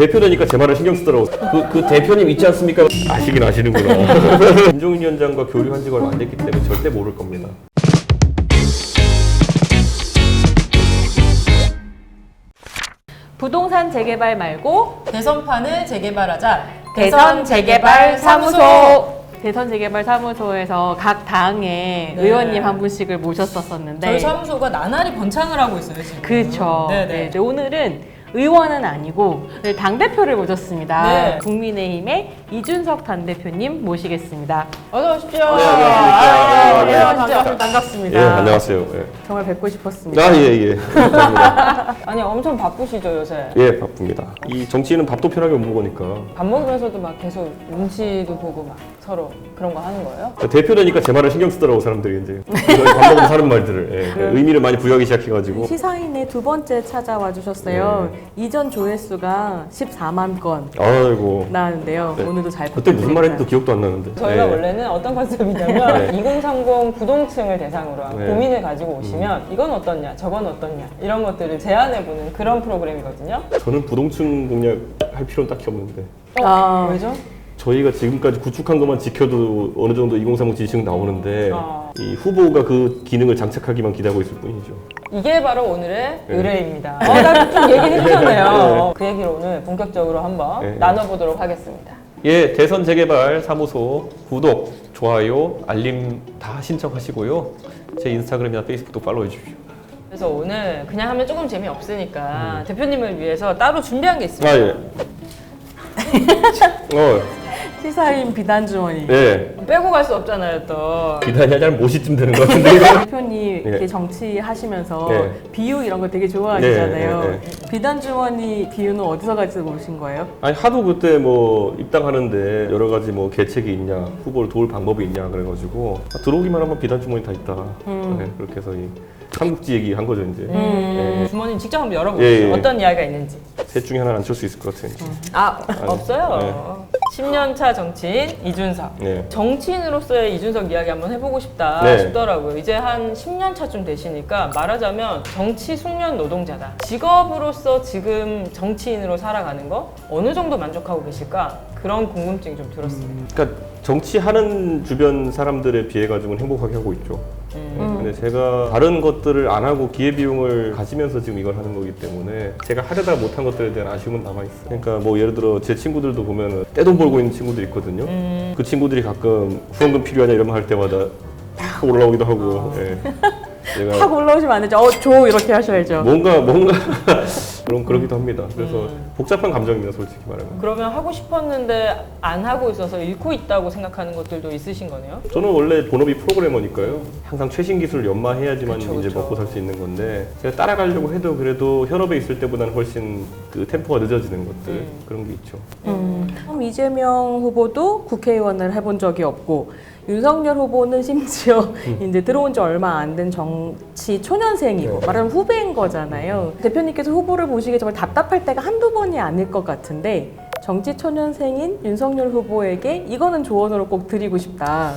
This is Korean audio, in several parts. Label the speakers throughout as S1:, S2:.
S1: 대표되니까 제 말을 신경 쓰더라고. 그, 그 대표님 있지 않습니까? 아시긴 아시는구나. 김종인 위원장과 교류한 지가 얼마 안 됐기 때문에 절대 모를 겁니다.
S2: 부동산 재개발 말고
S3: 대선판을 재개발하자.
S2: 대선 재개발 사무소. 대선 재개발 사무소에서 각 당의
S3: 네.
S2: 의원님 한 분씩을 모셨었었는데
S3: 저희 사무소가 나날이 번창을 하고 있어요 지금.
S2: 그렇죠.
S3: 네 네.
S2: 네, 이제 오늘은 의원은 아니고 당 대표를 모셨습니다.
S3: 네.
S2: 국민의힘의 이준석 당 대표님 모시겠습니다.
S3: 어서 오십시오.
S1: 네, 안녕하십니까.
S2: 네,
S1: 네.
S2: 반갑습니다. 반갑습니다.
S1: 예, 안녕하세요. 예.
S2: 정말 뵙고 싶었습니다.
S1: 아, 예, 예. 감사합니다.
S3: 아니 엄청 바쁘시죠 요새.
S1: 예, 바쁩니다. 이 정치인은 밥도 편하게 못 먹으니까.
S3: 밥 먹으면서도 막 계속 눈치도 보고 막 서로 그런 거 하는 거예요?
S1: 대표되니까 제 말을 신경 쓰더라고, 사람들이 이제. 밥 먹으면서 하는 말들을. 예. 의미를 많이 부여하기 시작해가지고.
S2: 시사인에 두 번째 찾아와 주셨어요.
S1: 네.
S2: 이전 조회수가 14만 건
S1: 아이고.
S2: 나왔는데요.
S1: 네.
S2: 오늘도 잘
S1: 그때 무슨 말
S2: 부탁드립니다.
S1: 했는지 기억도 안 나는데.
S3: 저희가
S1: 예.
S3: 원래는 어떤 컨셉이냐면
S1: 네.
S3: 2030 부동층을 대상으로 한
S1: 네.
S3: 고민을 가지고 오시면 이건 어떻냐, 저건 어떻냐 이런 것들을 제안해보는 그런 프로그램이거든요.
S1: 저는 부동층 공략 할 필요는 딱히 없는데.
S2: 아.
S3: 왜죠?
S1: 저희가 지금까지 구축한 것만 지켜도 어느 정도 2030 지지층 나오는데
S3: 아.
S1: 이 후보가 그 기능을 장착하기만 기대하고 있을 뿐이죠.
S3: 이게 바로 오늘의
S1: 네.
S3: 의뢰입니다. 어, 나좀 얘기해 주셨네요. 그 얘기를 오늘 본격적으로 한번
S1: 네.
S3: 나눠보도록 하겠습니다.
S1: 예, 대선 재개발 사무소 구독, 좋아요, 알림 다 신청하시고요. 제 인스타그램이나 페이스북도 팔로우해 주십시오.
S3: 그래서 오늘 그냥 하면 조금 재미없으니까 대표님을 위해서 따로 준비한 게 있습니다.
S1: 아 예. 어,
S2: 시사인 비단 주머니.
S1: 예.
S3: 빼고 갈 수 없잖아요, 또.
S1: 비단이 한 모시쯤 되는 것 같은데 이거.
S2: 대표님
S1: 예.
S2: 이렇게 정치하시면서
S1: 예.
S2: 비유 이런 거 되게 좋아하시잖아요.
S1: 예, 예,
S2: 비단 주머니 비유는 어디서 가지고 오신 거예요?
S1: 아니 하도 그때 뭐 입당하는데 여러 가지 뭐 계책이 있냐, 후보를 도울 방법이 있냐 그래가지고 아, 들어오기만 하면 비단 주머니 다 있다.
S2: 음.
S1: 네, 그렇게 해서 이 삼국지 얘기 한 거죠 이제.
S3: 음, 주머니 직접 한번 열어보시죠.
S1: 예, 예.
S3: 어떤 이야기가 있는지.
S1: 셋 중에 하나는 안칠 수 있을 것 같아요.
S3: 아, 없어요. 10년차 정치인 이준석.
S1: 네.
S3: 정치인으로서의 이준석 이야기 한번 해보고 싶다
S1: 네.
S3: 싶더라고요. 이제 한 10년 차쯤 되시니까 말하자면 정치 숙련 노동자다. 직업으로서 지금 정치인으로 살아가는 거 어느 정도 만족하고 계실까? 그런 궁금증이 좀 들었습니다.
S1: 그러니까 정치하는 주변 사람들에 비해 가지고는 행복하게 하고 있죠.
S3: 음.
S1: 근데 제가 다른 것들을 안 하고 기회비용을 가지면서 지금 이걸 하는 거기 때문에 제가 하려다 못한 것들에 대한 아쉬움은 남아있어요. 그러니까 뭐 예를 들어 제 친구들도 보면 떼돈 벌고 있는 친구들이 있거든요.
S3: 음.
S1: 그 친구들이 가끔 후원금 필요하냐 이런 말 할 때마다 팍 올라오기도 하고 예. 제가
S2: 팍 올라오시면 안 되죠. 어, 줘 이렇게 하셔야죠.
S1: 뭔가 뭔가 그런 그러기도 합니다. 그래서
S3: 음.
S1: 복잡한 감정입니다, 솔직히 말하면.
S3: 그러면 하고 싶었는데 안 하고 있어서 잃고 있다고 생각하는 것들도 있으신 거네요?
S1: 저는 원래 본업이 프로그래머니까요. 항상 최신 기술을 연마해야지만
S3: 그쵸,
S1: 이제
S3: 그쵸.
S1: 먹고 살 수 있는 건데 제가 따라가려고 해도 그래도 현업에 있을 때보다는 훨씬 그 템포가 늦어지는 것들
S3: 음.
S1: 그런 게 있죠.
S2: 음. 그럼 이재명 후보도 국회의원을 해본 적이 없고 윤석열 후보는 심지어
S1: 음.
S2: 이제 들어온 지 얼마 안 된 정치 초년생이고
S1: 네.
S2: 말하면 후배인 거잖아요. 대표님께서 후보를 보시기에 정말 답답할 때가 한두 번이 아닐 것 같은데 정치 초년생인 윤석열 후보에게 이거는 조언으로 꼭 드리고 싶다.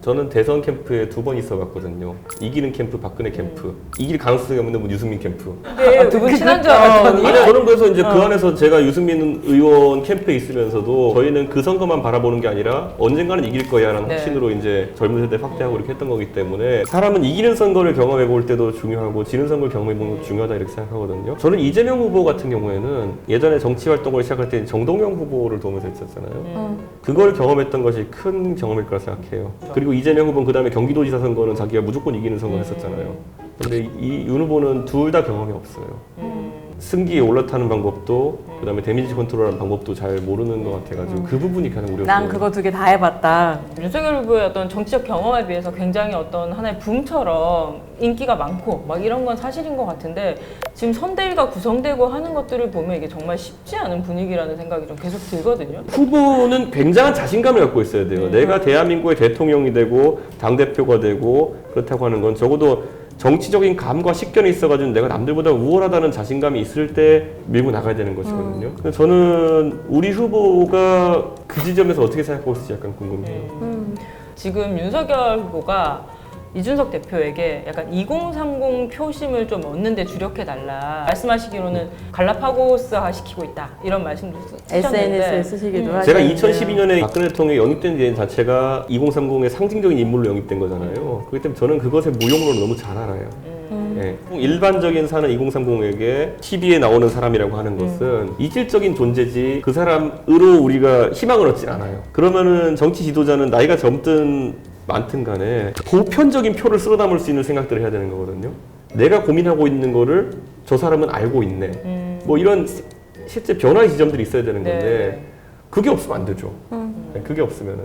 S1: 저는 대선 캠프에 두 번 있어봤거든요. 이기는 캠프, 박근혜 캠프. 이길 가능성이 없는 분 유승민 캠프.
S3: 아, 두분 친한 줄 알았더니.
S1: 아니 저는 그래서 이제 그 안에서 제가 유승민 의원 캠프에 있으면서도 저희는 그 선거만 바라보는 게 아니라 언젠가는 이길 거야라는
S3: 네.
S1: 확신으로 이제 젊은 세대 확대하고 이렇게 했던 거기 때문에 사람은 이기는 선거를 경험해 볼 때도 중요하고 지는 선거를 경험해 보는 것도 중요하다 이렇게 생각하거든요. 저는 이재명 후보 같은 경우에는 예전에 정치 활동을 시작할 때 정동영 후보를 도우면서 했었잖아요.
S2: 음.
S1: 그걸 경험했던 것이 큰 경험일 거라 생각해요. 그리고 이재명 후보는 그 다음에 경기도지사 선거는 자기가 무조건 이기는 선거를 했었잖아요. 근데 이 윤 후보는 둘 다 경험이 없어요.
S3: 음.
S1: 승기에 올라타는 방법도 그다음에 데미지 컨트롤하는 방법도 잘 모르는 것 같아가지고 그 부분이 가장 우려스러워요.
S2: 난 그거 두 개 다 해봤다.
S3: 윤석열 후보의 어떤 정치적 경험에 비해서 굉장히 어떤 하나의 붐처럼 인기가 많고 막 이런 건 사실인 것 같은데 지금 선대위가 구성되고 하는 것들을 보면 이게 정말 쉽지 않은 분위기라는 생각이 좀 계속 들거든요.
S1: 후보는 굉장한 자신감을 갖고 있어야 돼요. 내가 대한민국의 대통령이 되고 당 대표가 되고 그렇다고 하는 건 적어도 정치적인 감과 식견이 있어가지고 내가 남들보다 우월하다는 자신감이 있을 때 밀고 나가야 되는 것이거든요. 근데 저는 우리 후보가 그 지점에서 어떻게 생각하고 있을지 약간 궁금해요.
S2: 음.
S3: 지금 윤석열 후보가 이준석 대표에게 약간 2030 표심을 좀 얻는데 주력해달라. 말씀하시기로는 갈라파고스화 시키고 있다. 이런 말씀도 쓰셨는데
S2: SNS에 쓰시기도
S3: 음.
S2: 하죠.
S1: 제가 2012년에 박근혜 대통령이 영입된 게 자체가 2030의 상징적인 인물로 영입된 거잖아요. 그렇기 때문에 저는 그것의 무용론을 너무 잘 알아요.
S3: 음.
S1: 예. 일반적인 사는 2030에게 TV에 나오는 사람이라고 하는 것은 이질적인 존재지 그 사람으로 우리가 희망을 얻진 않아요. 그러면은 정치 지도자는 나이가 젊든 많든 간에 보편적인 표를 쓸어 담을 수 있는 생각들을 해야 되는 거거든요. 내가 고민하고 있는 거를 저 사람은 알고 있네.
S3: 음.
S1: 뭐 이런 시- 실제 변화의 지점들이 있어야 되는 건데
S3: 네.
S1: 그게 없으면 안 되죠.
S2: 음.
S1: 네, 그게 없으면은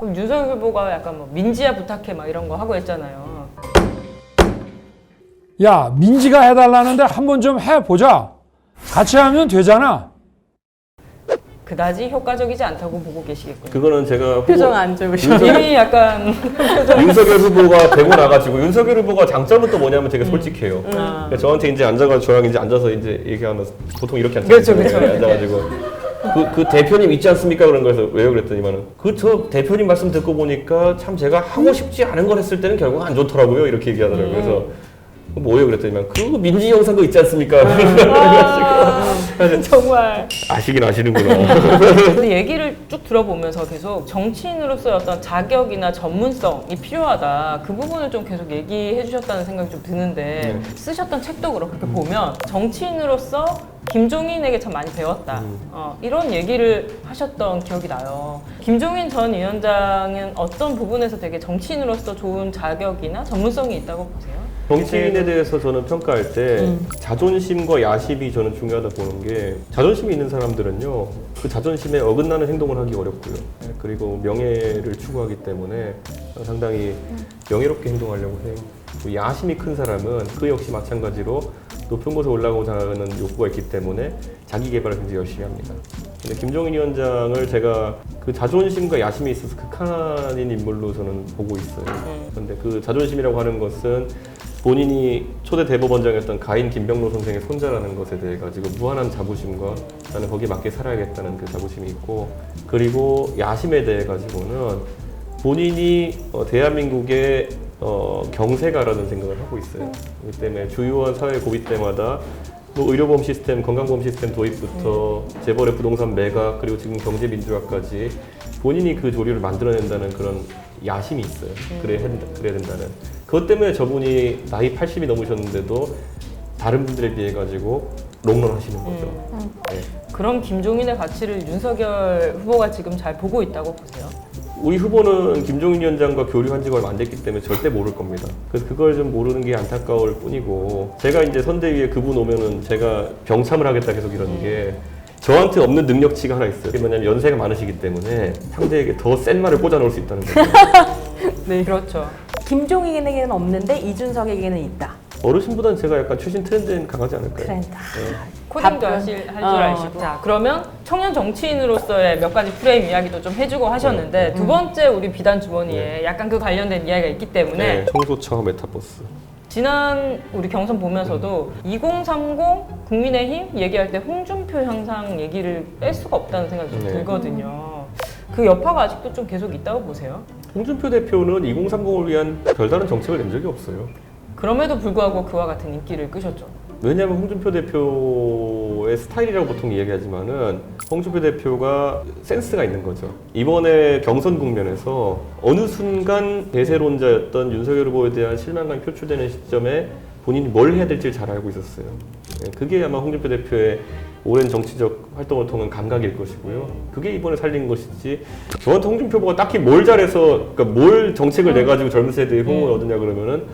S3: 그럼 윤석열 후보가 약간 뭐 민지야 부탁해 막 이런 거 하고 했잖아요.
S4: 야, 민지가 해달라는데 한번 좀 해보자. 같이 하면 되잖아.
S3: 그다지 효과적이지 않다고 보고 계시겠군요.
S1: 그거는 제가 후보-
S2: 표정 안 좋으셔.
S3: 이미 약간
S1: 윤석열 후보가 되고 나가지고 윤석열 후보가 장점은 또 뭐냐면 되게 솔직해요.
S3: 아.
S1: 그러니까 저한테 이제 앉아가지고 저랑 이제 앉아서 이제 얘기하면 보통 이렇게 앉아
S3: 그렇죠, 그렇죠.
S1: 앉아가지고 그, 그 대표님 있지 않습니까 그런 거에서 왜요 그랬더니만은 그 저 대표님 말씀 듣고 보니까 참 제가 하고 싶지 않은 걸 했을 때는 결국 안 좋더라고요 이렇게 얘기하더라고요. 그래서 그 뭐예요 그랬더니만 그거 민지 영상 거 있지 않습니까?
S3: 정말
S1: 아시긴 아시는구나.
S3: 근데 얘기를 쭉 들어보면서 계속 정치인으로서의 어떤 자격이나 전문성이 필요하다. 그 부분을 좀 계속 얘기해 주셨다는 생각이 좀 드는데
S1: 네.
S3: 쓰셨던 책도 그렇게 보면 정치인으로서 김종인에게 참 많이 배웠다.
S1: 음.
S3: 어, 이런 얘기를 하셨던 기억이 나요. 김종인 전 위원장은 어떤 부분에서 되게 정치인으로서 좋은 자격이나 전문성이 있다고 보세요?
S1: 정치인에 대해서 저는 평가할 때
S2: 음.
S1: 자존심과 야심이 저는 중요하다 보는 게 자존심이 있는 사람들은요 그 자존심에 어긋나는 행동을 하기 어렵고요 네, 그리고 명예를 추구하기 때문에 상당히 명예롭게 행동하려고 해요 또 야심이 큰 사람은 그 역시 마찬가지로 높은 곳에 올라가고자 하는 욕구가 있기 때문에 자기 개발을 굉장히 열심히 합니다 근데 김종인 위원장을 제가 그 자존심과 야심이 있어서 극한인 인물로 저는 보고 있어요
S3: 음.
S1: 근데 그 자존심이라고 하는 것은 본인이 초대 대법원장이었던 가인 김병로 선생의 손자라는 것에 대해 가지고 무한한 자부심과 나는 거기에 맞게 살아야겠다는 그 자부심이 있고 그리고 야심에 대해 가지고는 본인이 어, 대한민국의 어, 경세가라는 생각을 하고 있어요. 그렇기 때문에 주요한 사회 고비 때마다 뭐 의료보험 시스템, 건강보험 시스템 도입부터 재벌의 부동산 매각 그리고 지금 경제 민주화까지 본인이 그 조류를 만들어낸다는 그런 야심이 있어요. 그래야, 한다- 그래야 된다는. 그것 때문에 저분이 나이 80이 넘으셨는데도 다른 분들에 비해 가지고 롱런 하시는 거죠. 네.
S3: 그런 김종인의 가치를 윤석열 후보가 지금 잘 보고 있다고 보세요?
S1: 우리 후보는 김종인 위원장과 교류한 지가 얼마 안 됐기 때문에 절대 모를 겁니다. 그래서 그걸 좀 모르는 게 안타까울 뿐이고 제가 이제 선대위에 그분 오면은 제가 병참을 하겠다 계속 이러는 게 저한테 없는 능력치가 하나 있어요. 그게 뭐냐면 연세가 많으시기 때문에 상대에게 더 센 말을 꽂아 넣을 수 있다는 거죠.
S2: 네.
S3: 그렇죠.
S2: 김종인에게는 없는데 이준석에게는 있다.
S1: 어르신보다는 제가 약간 최신 트렌드엔 강하지 않을까요?
S2: 트렌드.
S3: 코딩도
S2: 답변.
S3: 하실 할 줄
S2: 어,
S3: 아시고. 자, 그러면 청년 정치인으로서의 몇 가지 프레임 이야기도 좀 해주고 하셨는데 두 번째 우리 비단 주머니에 약간 그 관련된 이야기가 있기 때문에
S1: 네, 청소차 메타버스.
S3: 지난 우리 경선 보면서도 2030 국민의힘 얘기할 때 홍준표 현상 얘기를 뺄 수가 없다는 생각이 좀
S1: 네.
S3: 들거든요. 그 여파가 아직도 좀 계속 있다고 보세요.
S1: 홍준표 대표는 2030을 위한 별다른 정책을 낸 적이 없어요.
S3: 그럼에도 불구하고 그와 같은 인기를 끄셨죠.
S1: 왜냐하면 홍준표 대표의 스타일이라고 보통 이야기하지만은 홍준표 대표가 센스가 있는 거죠. 이번에 경선 국면에서 어느 순간 대세론자였던 윤석열 후보에 대한 실망감이 표출되는 시점에 본인이 뭘 해야 될지 잘 알고 있었어요. 예, 그게 아마 홍준표 대표의 오랜 정치적 활동을 통한 감각일 것이고요. 그게 이번에 살린 것이지. 저한테 홍준표 후보가 딱히 뭘 잘해서, 그러니까 뭘 정책을 내 가지고 젊은 세대의 호응을 얻느냐 그러면은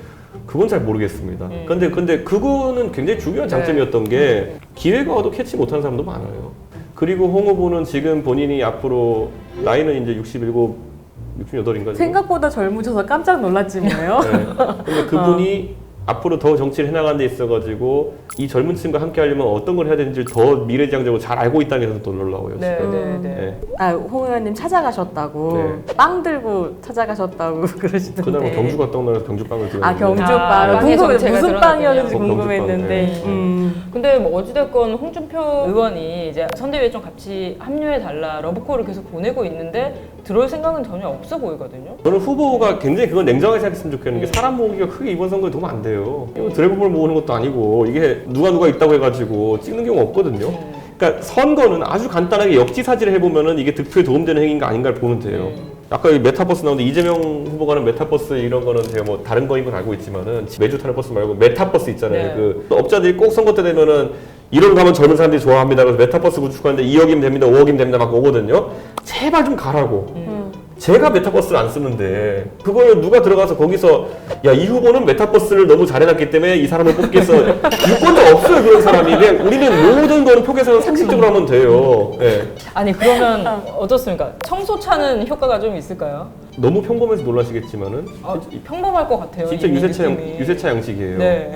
S1: 그건 잘 모르겠습니다.
S3: 음.
S1: 근데 근데 그거는 굉장히 중요한
S3: 네.
S1: 장점이었던 게 기회가 와도 캐치 못하는 사람도 많아요. 그리고 홍 후보는 지금 본인이 앞으로 나이는 이제 67, 68인가 지금?
S2: 생각보다 젊으셔서 깜짝 놀랐지 뭐예요.
S1: 네. 근데 그분이 앞으로 더 정치를 해나가는 데 있어가지고 이 젊은 층과 함께 하려면 어떤 걸 해야 되는지 더 미래지향적으로 잘 알고 있다는 게 더 놀라워요.
S3: 네,
S1: 지금.
S3: 네, 네.
S1: 네.
S2: 아, 홍 의원님 찾아가셨다고
S1: 네.
S2: 빵 들고 찾아가셨다고 그러시던데.
S1: 그날 뭐 경주가 떡나서 경주빵을 들고
S2: 아 경주빵
S3: 아,
S2: 궁금해 무슨. 빵이었는지
S1: 어,
S2: 궁금했는데.
S1: 경주빵, 네.
S2: 음.
S3: 근데 뭐 어찌됐건 홍준표 의원이 이제 선대위에 좀 같이 합류해 달라 러브콜을 계속 보내고 있는데 들어올 생각은 전혀 없어 보이거든요.
S1: 저는 후보가 굉장히 그건 냉정하게 생각했으면 좋겠는 게 사람 모으기가 크게 이번 선거에 도움 안 돼요. 이거 드래곤볼 모으는 것도 아니고 이게 누가 누가 있다고 해가지고 찍는 경우 없거든요. 그러니까 선거는 아주 간단하게 역지사지를 해보면은 이게 득표에 도움되는 행위인가 아닌가를 보면 돼요. 아까 이 메타버스 나오는데 이재명 후보가 는 메타버스 이런 거는 제가 뭐 다른 거인 건 알고 있지만은 매주 타는 버스 말고 메타버스 있잖아요.
S3: 네.
S1: 그 업자들이 꼭 선거 때 되면은 이런 가면 젊은 사람들이 좋아합니다. 그래서 메타버스 구축하는데 2억이면 됩니다, 5억이면 됩니다 막 오거든요. 제발 좀 가라고. 제가 메타버스를 안 쓰는데 그걸 누가 들어가서 거기서 야 이 후보는 메타버스를 너무 잘해놨기 때문에 이 사람을 뽑겠어 유권자 없어요 그런 사람이 그냥 우리는 모든 거는 표계산은 상식적으로 하면 돼요 예.
S3: 아니 그러면 어떻습니까? 청소 차는 효과가 좀 있을까요?
S1: 너무 평범해서 놀라시겠지만은
S3: 아, 평범할 것 같아요.
S1: 진짜
S3: 이
S1: 유세차, 양,
S3: 느낌이.
S1: 유세차 양식이에요
S3: 네.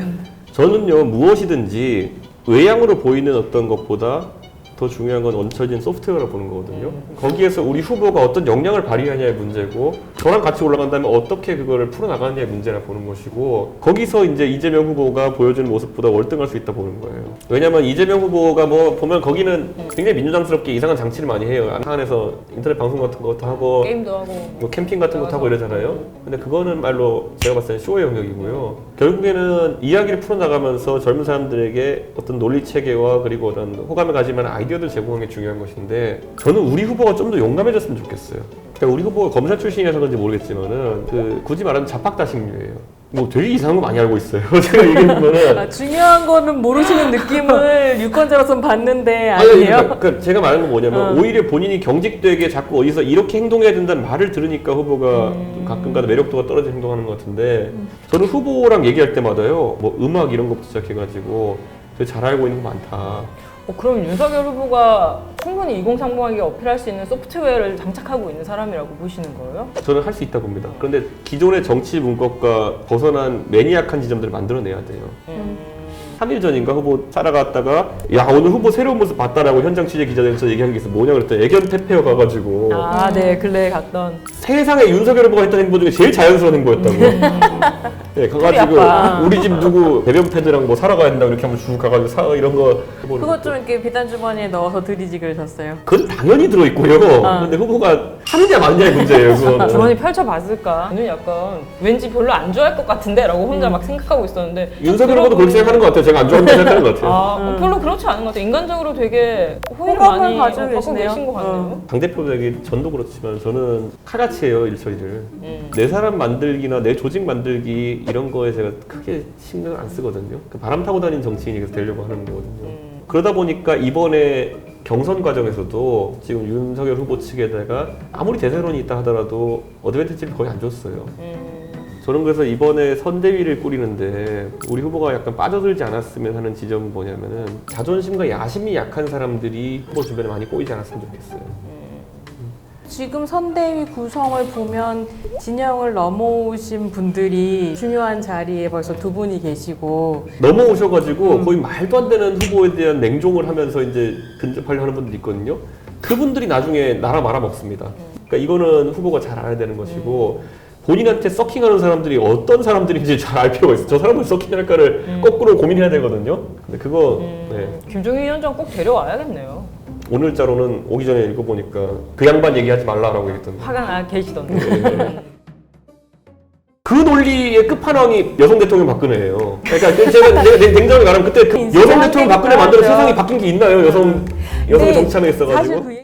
S1: 저는요 무엇이든지 외양으로 보이는 어떤 것보다 더 중요한 건 얹혀진 소프트웨어를 보는 거거든요. 거기에서 우리 후보가 어떤 역량을 발휘하냐의 문제고 저랑 같이 올라간다면 어떻게 그거를 풀어나가느냐의 문제라 보는 것이고 거기서 이제 이재명 후보가 보여주는 모습보다 월등할 수 있다 보는 거예요. 왜냐면 이재명 후보가 뭐 보면 거기는 굉장히 민주당스럽게 이상한 장치를 많이 해요. 안에서 인터넷 방송 같은 것도 하고
S3: 게임도 하고.
S1: 뭐 캠핑 같은 것도 하고 이러잖아요. 근데 그거는 말로 제가 봤을 때는 쇼의 영역이고요. 결국에는 이야기를 풀어나가면서 젊은 사람들에게 어떤 논리 체계와 그리고 어떤 호감을 가질 만한 아이디어들 제공하는 게 중요한 것인데 저는 우리 후보가 좀 더 용감해졌으면 좋겠어요. 그러니까 우리 후보가 검사 출신이라서 그런지 모르겠지만은 그 굳이 말하면 자팍다식류예요. 뭐 되게 이상한 거 많이 알고 있어요. 제가 얘기해보면은
S2: 아, 중요한 거는 모르시는 느낌을 유권자로선 받는데
S1: 아니,
S2: 아니에요?
S1: 그러니까, 그러니까 제가 말하는 건 뭐냐면
S2: 어.
S1: 오히려 본인이 경직되게 자꾸 어디서 이렇게 행동해야 된다는 말을 들으니까 후보가
S2: 음.
S1: 좀 가끔가다 매력도가 떨어져 행동하는 것 같은데 저는 후보랑 얘기할 때마다요 뭐 음악 이런 것부터 시작해가지고 되게 잘 알고 있는 거 많다
S3: 어, 그럼 윤석열 후보가 충분히 2030하게 어필할 수 있는 소프트웨어를 장착하고 있는 사람이라고 보시는 거예요?
S1: 저는 할 수 있다 봅니다 그런데 기존의 정치 문법과 벗어난 매니악한 지점들을 만들어내야 돼요
S3: 음.
S1: 3일 전인가 후보 따라갔다가 야 오늘 후보 새로운 모습 봤다라고 현장 취재 기자들한테 얘기한 게 있어 뭐냐 그랬더니 애견 태페어 가가지고
S3: 아, 네, 근래에 갔던.
S1: 세상에 윤석열 후보가 했던 행보 중에 제일 자연스러운 행보였다고. 네, 가가지고
S2: 아빠.
S1: 우리 집 누구 배변 패드랑 뭐 사러 가야 된다 이렇게 한번 쭉 가가지고 사 이런 거 해보는
S2: 그것
S1: 거.
S2: 좀 이렇게 비단 주머니에 넣어서 드리지 그러셨어요.
S1: 그건 당연히 들어있고요. 근데 후보가 하느냐 마느냐의 문제예요. 그거는.
S3: 주머니 펼쳐봤을까? 저는 약간 왠지 별로 안 좋아할 것 같은데? 라고 혼자 막 생각하고 있었는데.
S1: 윤석열 후보도 그렇게 생각하는 것 같아요. 제가 안 좋아한다고 생각하는 것 같아요.
S3: 아, 어, 별로 그렇지 않은 것 같아요. 인간적으로 되게 호의를
S2: 호감을
S3: 많이
S2: 가지고
S3: 어, 갖고
S2: 계시네요.
S3: 계신 것 같네요.
S2: 어.
S1: 당대표 되기 전도 그렇지만 저는 칼같이 해요 일처리를.
S3: 음.
S1: 내 사람 만들기나 내 조직 만들기 이런 거에 제가 크게 신경을 안 쓰거든요. 그 바람 타고 다니는 정치인이 그래서 되려고 하는 거거든요.
S3: 음.
S1: 그러다 보니까 이번에 경선 과정에서도 지금 윤석열 후보 측에다가 아무리 대세론이 있다 하더라도 어드밴티지를 거의 안 줬어요.
S3: 음.
S1: 저는 그래서 이번에 선대위를 꾸리는데 우리 후보가 약간 빠져들지 않았으면 하는 지점은 뭐냐면은 자존심과 야심이 약한 사람들이 후보 주변에 많이 꼬이지 않았으면 좋겠어요.
S2: 지금 선대위 구성을 보면 진영을 넘어오신 분들이 중요한 자리에 벌써 두 분이 계시고
S1: 넘어오셔가지고 거의 말도 안 되는 후보에 대한 냉종을 하면서 이제 근접하려 하는 분들이 있거든요. 그분들이 나중에 나라 말아먹습니다. 그러니까 이거는 후보가 잘 알아야 되는 것이고 본인한테 서킹하는 사람들이 어떤 사람들인지 잘 알 필요가 있어요. 저 사람을 서킹할까를 거꾸로 고민해야 되거든요. 근데 그거 네.
S3: 음. 김종인 위원장 꼭 데려와야겠네요.
S1: 오늘자로는 오기 전에 읽어보니까 그 양반 얘기하지 말라라고 얘기했던데.
S3: 화가 나 계시던데.
S1: 네. 그 논리의 끝판왕이 여성 대통령 박근혜예요. 그러니까 그 제가 제가 냉- 냉정히 말하면 그때 그 여성 대통령 박근혜 만들어. 세상이 바뀐 게 있나요? 여성 여성
S2: 근데
S1: 정치함에 있어가지고.